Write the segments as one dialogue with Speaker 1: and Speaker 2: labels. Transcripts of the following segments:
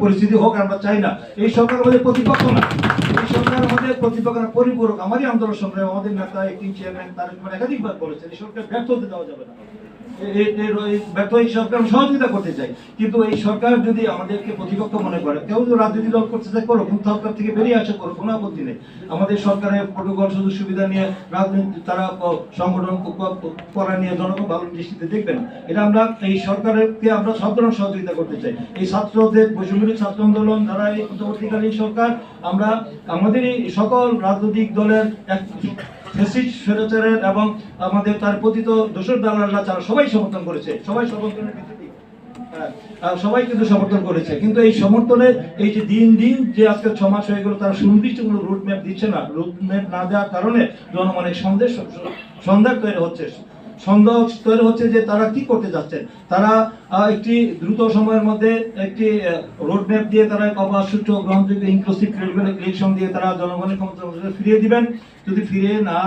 Speaker 1: পরিস্থিতি হোক, আমরা চাই না। এই সরকার আমাদের প্রতিপক্ষ না। এই সরকার আমাদের প্রতিপক্ষ না পরিপূরক। আমারই আন্দোলন সংগ্রাম, আমাদের নেতা, একটি চেয়ারম্যান তার একাধিকবার বলেছেন, এই সরকার ব্যর্থ হতে দেওয়া যাবে না। ব্যর্থ এই সরকার সহযোগিতা করতে চাই। কিন্তু এই সরকার যদি আমাদেরকে প্রতিপক্ষ মনে করে, কেউ রাজনীতি দল করতে চায় করো কিন্তু সরকার থেকে বেরিয়ে আসে করো কোনো আপত্তি নেই। আমাদের সরকারের প্রোটোকল সুবিধা নিয়ে রাজনীতি তারা সংগঠন করা নিয়ে জনগণ ভালো দৃষ্টিতে দেখবে না। এটা আমরা, এই সরকারকে আমরা সব ধরনের সহযোগিতা করতে চাই। এই ছাত্রদের ছাত্র আন্দোলন যারা এই অন্তর্বর্তীকালীন সরকার, আমরা, আমাদের এই সকল রাজনৈতিক দলের এক ফ্যাসিস্ট স্বৈরাচারের এবং আমাদের তার পতিত দোষর দালালরা তারা সবাই সমর্থন করেছে। সবাই সমর্থনের ভিত্তিতে হ্যাঁ, সবাই কিন্তু সমর্থন করেছে। কিন্তু এই সমর্থনের এই যে দিন দিন যে আজকে ছ মাস হয়ে গেল তারা সুনির্দিষ্ট কোনো রুট ম্যাপ দিচ্ছে না। রুট ম্যাপ না দেওয়ার কারণে জনমনের সন্দেহ সন্দেহ তৈরি হচ্ছে। সন্দেহ তৈরি হচ্ছে যে তারা কি করতে যাচ্ছেন? তারা একটি দ্রুত সময়ের মধ্যে একটি রোড ম্যাপ দিয়ে তারা অবাধ সুষ্ঠু গ্রহণযোগ্য ইনক্লুসিভ ক্রেডিবল ইলেকশন দিয়ে তারা জনগণের ক্ষমতা ফিরিয়ে দিবেন। যদি ফিরিয়ে না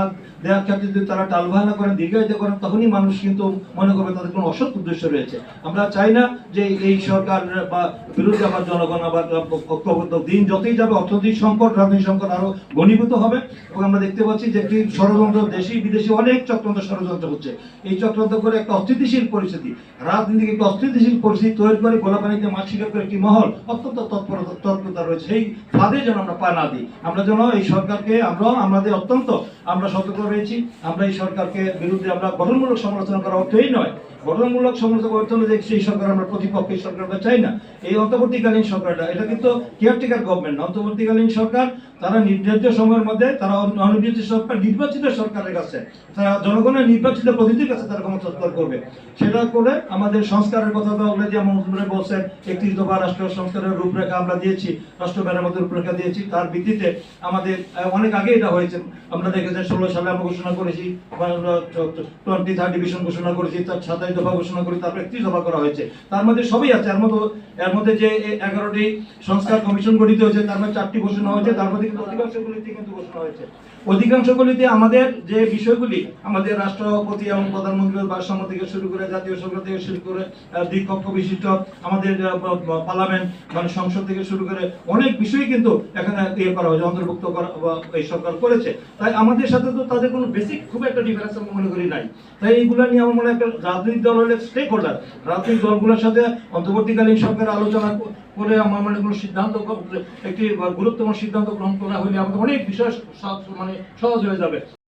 Speaker 1: দেওয়ার ক্ষেত্রে যদি তারা টালবাহানা করেন, দীর্ঘায়িত করেন, তখনই মানুষ কিন্তু মনে করবে তাদের কোনো অসৎ উদ্দেশ্য রয়েছে। আমরা চাই না যে এই সরকার বা বিরুদ্ধে আবার জনগণ আবার ঐক্যবদ্ধ দিন যতই যাবে, অর্থনৈতিক সংকট, রাজনৈতিক সংকট আরও ঘনীভূত হবে। এবং আমরা দেখতে পাচ্ছি যে একটি ষড়যন্ত্র দেশি বিদেশি অনেক চক্রান্ত ষড়যন্ত্র হচ্ছে। এই চক্রান্ত করে একটা অস্থিতিশীল পরিস্থিতি। রাজনীতিকে একটা অস্থিতিশীল পরিস্থিতি তৈরি করে গোলাপানিতে মাছ শিকার করে একটি মহল অত্যন্ত তৎপরতা তৎপরতা রয়েছে। সেই ফাঁদে যেন আমরা পা না দিই। আমরা যেন এই সরকারকে আমরা আমাদের অত্যন্ত আমরা সতর্ক রয়েছি, আমরা এই সরকারকে বিরুদ্ধে আমরা গঠনমূলক সমালোচনা করা অর্থই নয়। গঠনমূলক সমালোচনা করতে হলে যে সেই সরকার আমরা প্রতিপক্ষ এই সরকার আমরা চাই না। এই অন্তর্বর্তীকালীন সরকারটা, এটা কিন্তু কেয়ারটেকার গভর্নমেন্ট অন্তর্বর্তীকালীন সরকার, তারা নির্ধারিত সময়ের মধ্যে তারা অন- অনির্বাচিত সরকার, নির্বাচিত সরকারের কাছে, তারা জনগণের নির্বাচিত প্রতিনিধির কাছে তারা ক্ষমতা করবে। সেটা করে আমাদের সংস্কারের কথা তো অলরেডি যেমন বলছেন একত্রিশ দফা রাষ্ট্র সংস্কারের রূপরেখা আমরা দিয়েছি, রাষ্ট্র মেরামতের রূপরেখা দিয়েছি, তার ভিত্তিতে আমাদের অনেক আগে এটা হয়েছে। আমরা দেখেছি ষোলো সালে আমরা ঘোষণা করেছি টোয়েন্টি থার্ড ডিভিশন ঘোষণা করেছি, তার সাতাশ দফা ঘোষণা করেছি তারপরে একত্রিশ দফা করা হয়েছে। তার মধ্যে সবই আছে, এর মধ্যে এর মধ্যে যে এগারোটি সংস্কার কমিশন গঠিত হয়েছে, তার মধ্যে চারটি ঘোষণা হয়েছে, তার মধ্যে কিন্তু অধিকাংশগুলিতে কিন্তু ঘোষণা হয়েছে। অধিকাংশগুলিতে আমাদের যে বিষয়গুলি, আমাদের রাষ্ট্রপতি এবং প্রধানমন্ত্রীর ভারসাম্য থেকে শুরু করে জাতীয় সরকার থেকে শুরু করে দ্বিকক্ষ বিশিষ্ট আমাদের পার্লামেন্ট মানে সংসদ থেকে শুরু করে অনেক বিষয় কিন্তু এখানে ইয়ে করা হয়েছে, অন্তর্ভুক্ত করা এই সরকার করেছে। তাই আমাদের সাথে তো তাদের কোনো বেসিক খুব একটা ডিফারেন্স আমি মনে করি নাই। তাই এইগুলো নিয়ে আমার মনে একটা রাজনৈতিক দল হলে স্টেক হোল্ডার রাজনৈতিক দলগুলোর সাথে অন্তর্বর্তীকালীন সরকার আলোচনা করে আমার মনে কোনো সিদ্ধান্ত একটি গুরুত্বপূর্ণ সিদ্ধান্ত গ্রহণ করা হলে আমাদের অনেক বিষয় মানে সহজ হয়ে যাবে।